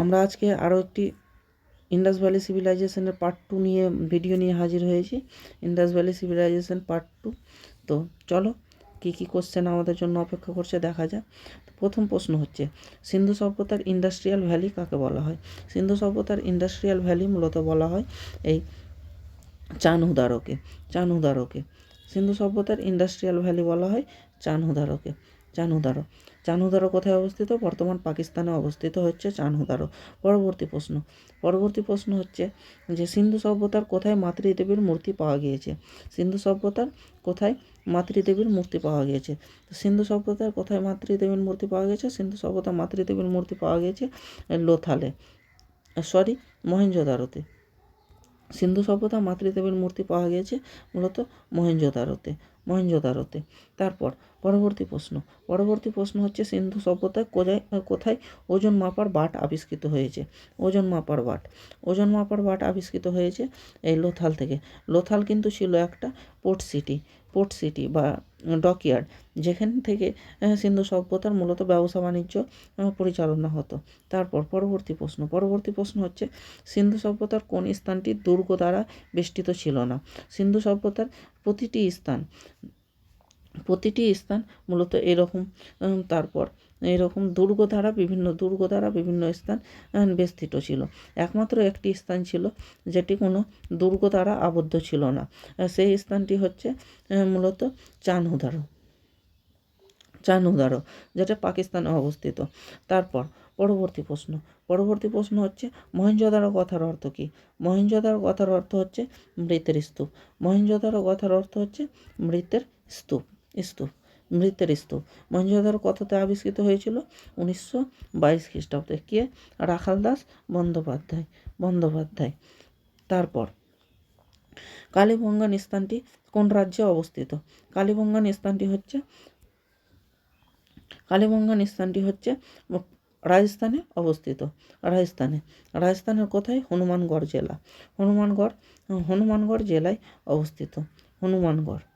আমরা আজকে আরও একটি ইন্ডাস ভ্যালি সিভিলাইজেশনের পার্ট টু নিয়ে ভিডিও নিয়ে হাজির হয়েছি। Indus valley civilization part two. তো চলো, কী কী কোশ্চেন আমাদের জন্য অপেক্ষা করছে দেখা যাক। প্রথম প্রশ্ন হচ্ছে, সিন্ধু সভ্যতার ইন্ডাস্ট্রিয়াল ভ্যালি কাকে বলা হয়? সিন্ধু সভ্যতার ইন্ডাস্ট্রিয়াল ভ্যালি মূলত বলা হয় এই চানহুদারোকে চানহুদারোকে সিন্ধু সভ্যতার ইন্ডাস্ট্রিয়াল ভ্যালি বলা হয় চানহুদারোকে চানহুদারো চানহুদারো কোথায় অবস্থিত? বর্তমান পাকিস্তানে অবস্থিত হচ্ছে চানহুদারো পরবর্তী প্রশ্ন। পরবর্তী প্রশ্ন হচ্ছে যে, সিন্ধু সভ্যতার কোথায় মাতৃদেবীর মূর্তি পাওয়া গিয়েছে? সিন্ধু সভ্যতার কোথায় মাতৃদেবীর মূর্তি পাওয়া গিয়েছে? সিন্ধু সভ্যতার কোথায় মাতৃদেবীর মূর্তি পাওয়া গেছে সিন্ধু সভ্যতার মাতৃদেবীর মূর্তি পাওয়া গিয়েছে লোথালে। সরি মহেঞ্জোদারোতে সিন্ধু সভ্যতা, মাতৃদেবীর মূর্তি পাওয়া গিয়েছে মূলত মহেঞ্জোদারোতে মহেঞ্জোদারোতে। তারপর পরবর্তী প্রশ্ন পরবর্তী প্রশ্ন হচ্ছে সিন্ধু সভ্যতায় কোথায় কোথায় ওজন মাপার বাট আবিষ্কৃত হয়েছে? ওজন মাপার বাট, ওজন মাপার বাট আবিষ্কৃত হয়েছে এই লোথাল থেকে। লোথাল কিন্তু ছিল একটা পোর্ট সিটি পোর্ট সিটি বা ডকইয়ার্ড, যেখান থেকে সিন্ধু সভ্যতার মূলত ব্যবসা বাণিজ্য পরিচালনা হতো। তারপর পরবর্তী প্রশ্ন পরবর্তী প্রশ্ন হচ্ছে, সিন্ধু সভ্যতার কোন স্থানটি দুর্গ দ্বারা বেষ্টিত ছিল না? সিন্ধু সভ্যতার প্রতিটি স্থান প্রতিটি স্থান মূলত এরকম তারপর এরকম দুর্গ দ্বারা বিভিন্ন দুর্গ দ্বারা বিভিন্ন স্থান বেষ্টিত ছিল। একমাত্র একটি স্থান ছিল যেটি কোনো দুর্গ দ্বারা আবদ্ধ ছিল না। সেই স্থানটি হচ্ছে মূলত চানহুদারো। চানহুদারো, যেটা পাকিস্তানে অবস্থিত। তারপর পরবর্তী প্রশ্ন। পরবর্তী প্রশ্ন হচ্ছে মহেঞ্জোদারো কথার অর্থ কী? মহেঞ্জোদারো কথার অর্থ হচ্ছে মৃতের স্তূপ। মহেঞ্জোদারো কথার অর্থ হচ্ছে মৃতের স্তূপ। স্তূপ। মৃতের স্তূপ। মহেঞ্জোদারো কথাতে আবিষ্কৃত হয়েছিল উনিশশো বাইশ খ্রিস্টাব্দে। কে? রাখাল দাস বন্দ্যোপাধ্যায়। বন্দ্যোপাধ্যায়। তারপর, কালীবঙ্গান স্থানটি কোন রাজ্যে অবস্থিত? কালীবঙ্গান স্থানটি হচ্ছে, কালীবঙ্গান স্থানটি হচ্ছে রাজস্থানে অবস্থিত। রাজস্থানে। রাজস্থানের কোথায়? হনুমানগড় জেলা। হনুমানগড় হনুমানগড় জেলায় অবস্থিত। হনুমানগড়।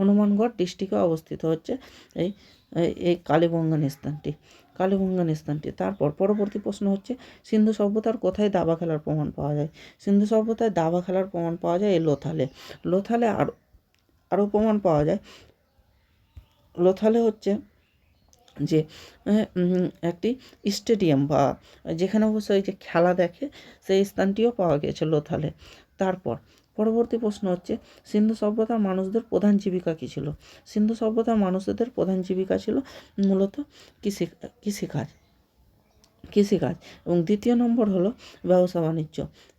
হনুমানগড় ডিস্ট্রিক্টে অবস্থিত হচ্ছে এই, এই- কালীবঙ্গান স্থানটি কালীবঙ্গান স্থানটি তারপর পরবর্তী প্রশ্ন হচ্ছে, সিন্ধু সভ্যতার কোথায় দাবা খেলার প্রমাণ পাওয়া যায়? সিন্ধু সভ্যতায় দাবা খেলার প্রমাণ পাওয়া যায় এই লোথালে। লোথালে আরও আরও প্রমাণ পাওয়া যায়। লোথালে হচ্ছে যে একটি স্টেডিয়াম বা যেখানে ওই যে খেলা দেখে সেই স্থানটিও পাওয়া গেছে লোথালে। তারপর পরবর্তী প্রশ্ন হচ্ছে, সিন্ধু সভ্যতার মানুষদের প্রধান জীবিকা কী ছিল? সিন্ধু সভ্যতার মানুষদের প্রধান জীবিকা ছিল মূলত কৃষি, কৃষিকাজ কৃষিকাজ এবং দ্বিতীয় নম্বর হলো ব্যবসা বাণিজ্য।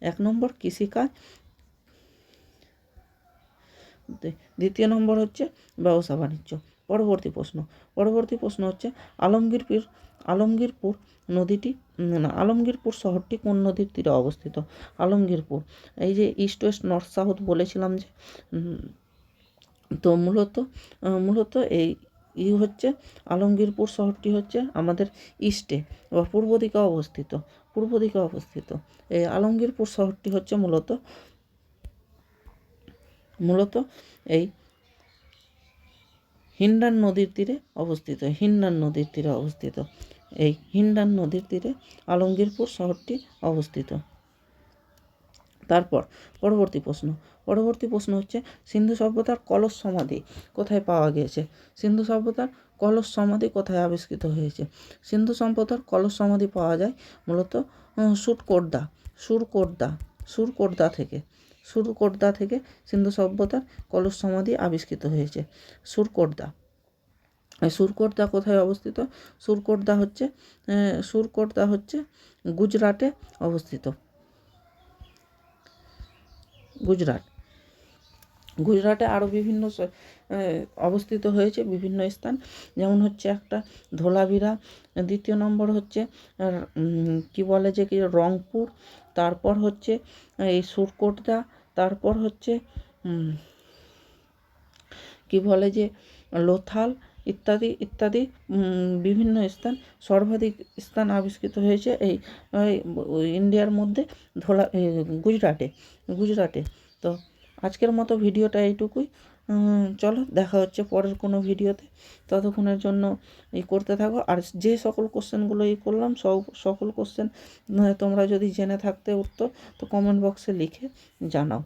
এক নম্বর কৃষিকাজ, দ্বিতীয় নম্বর হচ্ছে ব্যবসা বাণিজ্য। পরবর্তী প্রশ্ন। পরবর্তী প্রশ্ন হচ্ছে, আলমগীরপুর আলমগীরপুর নদীটি, না, আলমগীরপুর শহরটি কোন নদীর তীরে অবস্থিত? আলমগীরপুর। এই যে ইস্ট ওয়েস্ট, নর্থ সাউথ বলেছিলাম যে তো মূলত মূলত এই ই হচ্ছে, আলমগীরপুর শহরটি হচ্ছে আমাদের ইস্টে বা পূর্ব দিকে অবস্থিত, পূর্ব দিকে অবস্থিত। এই আলমগীরপুর শহরটি হচ্ছে মূলত মূলত এই হিন্ডান নদীর তীরে অবস্থিত হিন্ডান নদীর তীরে অবস্থিত। এই হিন্ডান নদীর তীরে আলমগীরপুর শহরটি অবস্থিত। তারপর পরবর্তী প্রশ্ন। পরবর্তী প্রশ্ন হচ্ছে সিন্ধু সভ্যতার কলস সমাধি কোথায় পাওয়া গিয়েছে? সিন্ধু সভ্যতার কলস সমাধি কোথায় আবিষ্কৃত হয়েছে? সিন্ধু সভ্যতার কলস সমাধি পাওয়া যায় মূলত আহ, সুরকোটদা সুরকোটদা সুরকোটদা থেকে। সুরকোটদা থেকে সিন্ধু সভ্যতার কলস সমাধি আবিষ্কৃত হয়েছে। সুরকোটদা সুরকোটদা কোথায় অবস্থিত? সুরকোটদা হচ্ছে সুরকোটদা হচ্ছে গুজরাটে অবস্থিত। গুজরাট। গুজরাটে আরও বিভিন্ন অবস্থিত হয়েছে বিভিন্ন স্থান। যেমন হচ্ছে একটা ধোলাভিরা, দ্বিতীয় নম্বর হচ্ছে কি বলে যে কি, রংপুর, তারপর হচ্ছে, এই সুরকোটদা, তারপর হচ্ছে কি বলে যে, লোথাল ইত্যাদি ইত্যাদি বিভিন্ন স্থান, সর্বাধিক স্থান আবিষ্কৃত হয়েছে এই ইন্ডিয়ার মধ্যে ধোলা গুজরাটে গুজরাটে। তো আজকের মতো ভিডিওটা এইটুকুই। চলো, দেখা হচ্ছে পরের কোনো ভিডিওতে। ততক্ষণের জন্য এই করতে থাকো। আর যে সকল কোশ্চেনগুলো ই করলাম, সব, সকল কোশ্চেন তোমরা যদি জেনে থাকতে উঠতো তো কমেন্ট বক্সে লিখে জানাও।